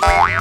Bye.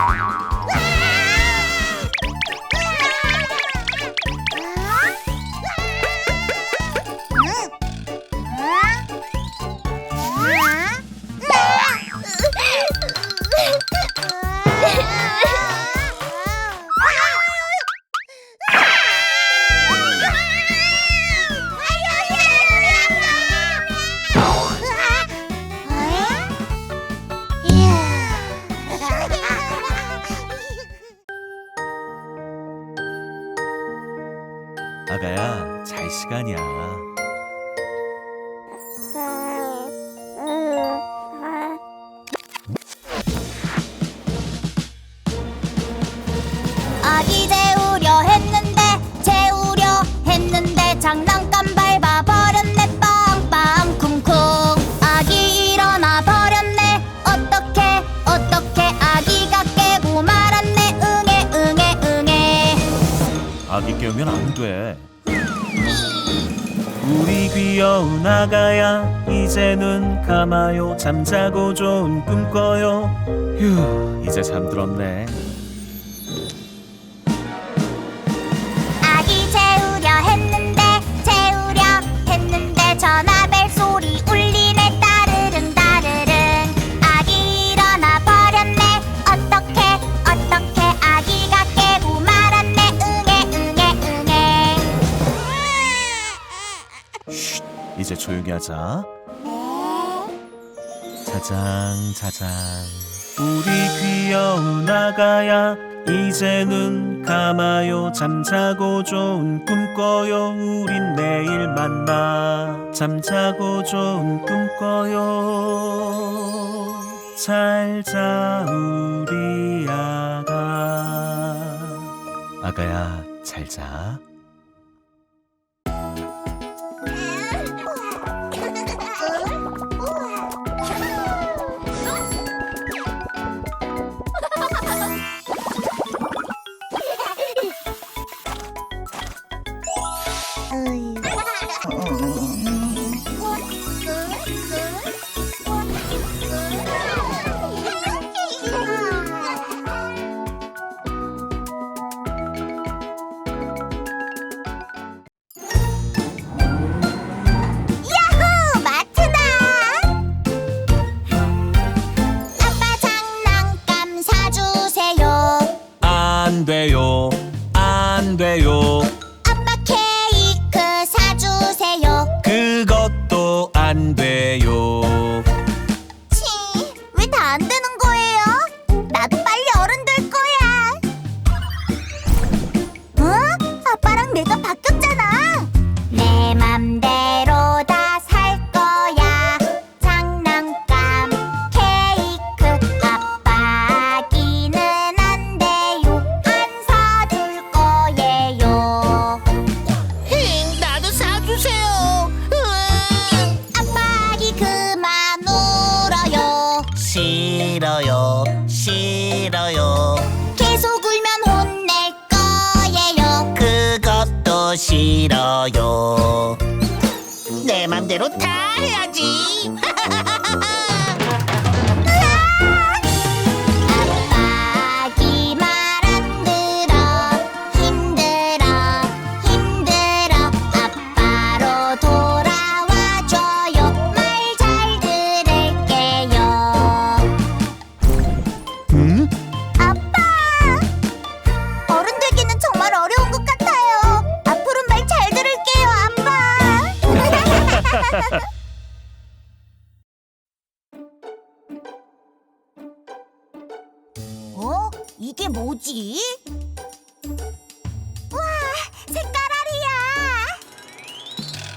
이제 눈 감아요. 잠자고 좋은 꿈 꿔요. 휴, 이제 잠들었네. 아기 재우려 했는데 재우려 했는데 전화벨 소리 울리네 따르릉 따르릉 아기 일어나 버렸네 어떻게 어떻게 아기가 깨고 말았네 응애 응애 응애 이제 조용히 하자. 자장, 자장. 우리 귀여운 아가야, 이제 눈 감아요. 잠자고 좋은 꿈 꿔요. 우린 내일 만나. 잠자고 좋은 꿈 꿔요. 잘 자, 우리 아가. 아가야, 잘 자. Yeah. 내 맘대로 다 어? 이게 뭐지? 와, 색깔 아리야.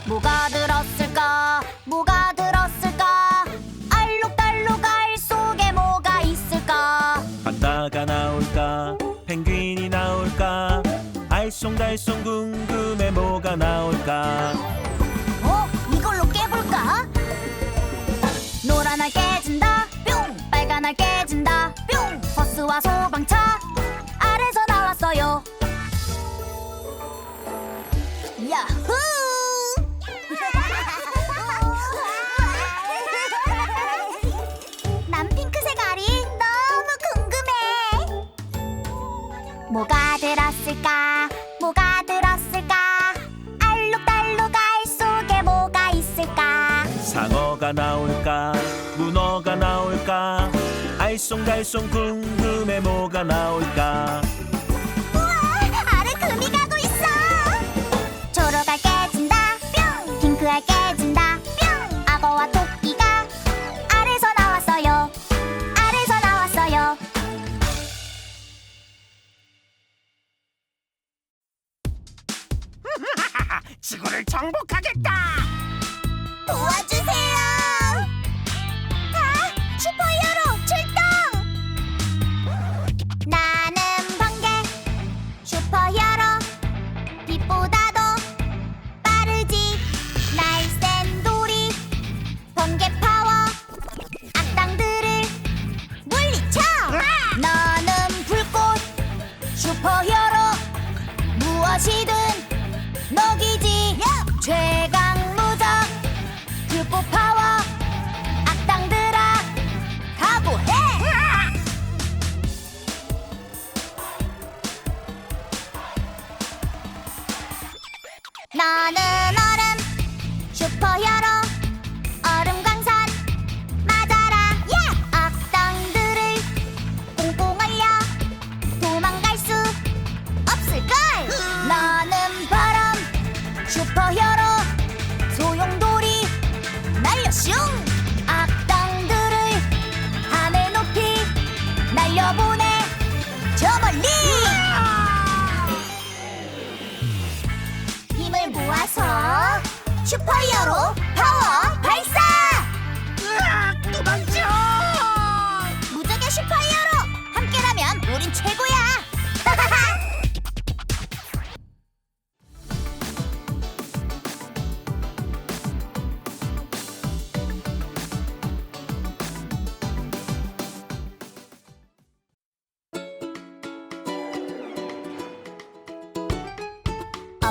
뭐가 들었을까? 뭐가 들었을까? 알록달록 알 속에 뭐가 있을까? 바다가 나올까? 펭귄이 나올까? 알쏭달쏭 궁금해 뭐가 나올까? 떨어진다. 뿅! 버스와 소방차. 아래서 나왔어요. 알쏭달쏭 궁금해 뭐가 나올까 우와, 아래 금이 가고 있어. 초록알 깨진다. 뿅. 핑크가 깨진다. 뿅. 악어와 토끼가 아래서 나왔어요. 아래서 나왔어요. 지구를 정복하겠다. 도와주세요. 많은 얼음 슈퍼 여러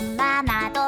엄마 나도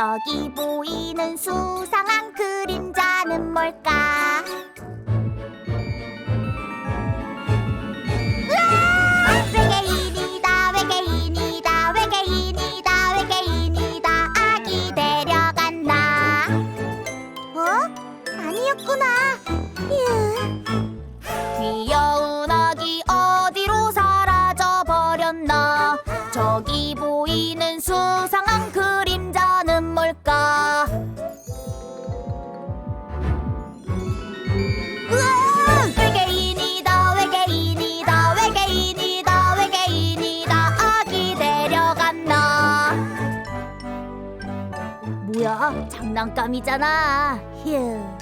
저기 보이는 수상한 그림자는 뭘까? 장난감이잖아 휴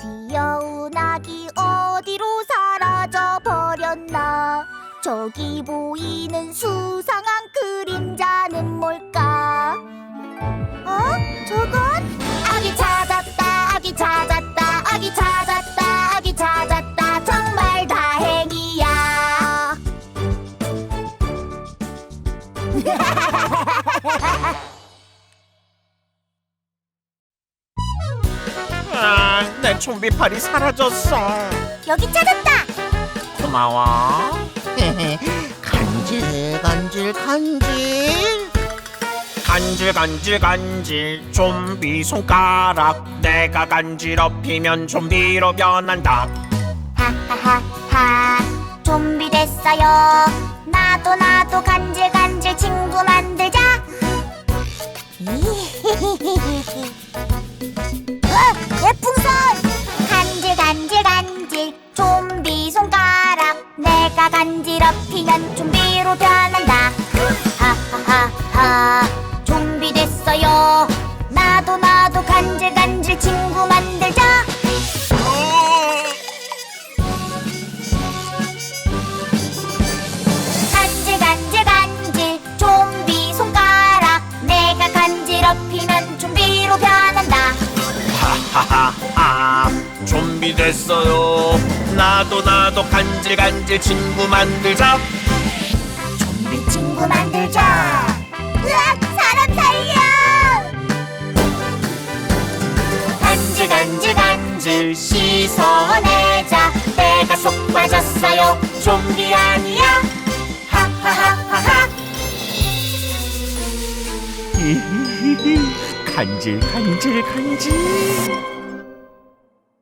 귀여운 아기 어디로 사라져 버렸나 저기 보이는 수상한 그림자는 뭘까 어? 저건? 좀비팔이 사라졌어. 여기 찾았다. 고마워. 간질 간질 간질. 간질 간질 간질. 좀비 손가락. 내가 간지럽히면 좀비로 변한다. 하하하하. 좀비 됐어요. 나도 나도 간질 간질 친구 만들자. 어, 예풍선 간지럽히면 좀비로 변한다. 하하하하 좀비 됐어요. 나도 나도 간질간질 친구 만들자. 간질 간질 간질 좀비 손가락. 내가 간지럽히면 좀비로 변한다. 하하하하 좀비 됐어요 나도 나도 간질 간질 친구 만들자. 좀비 친구 만들자. 으악 사람 살려! 간질 간질 간질 씻어내자. 내가 속 빠졌어요. 좀비 아니야. 하하하하하. 간질 간질 간질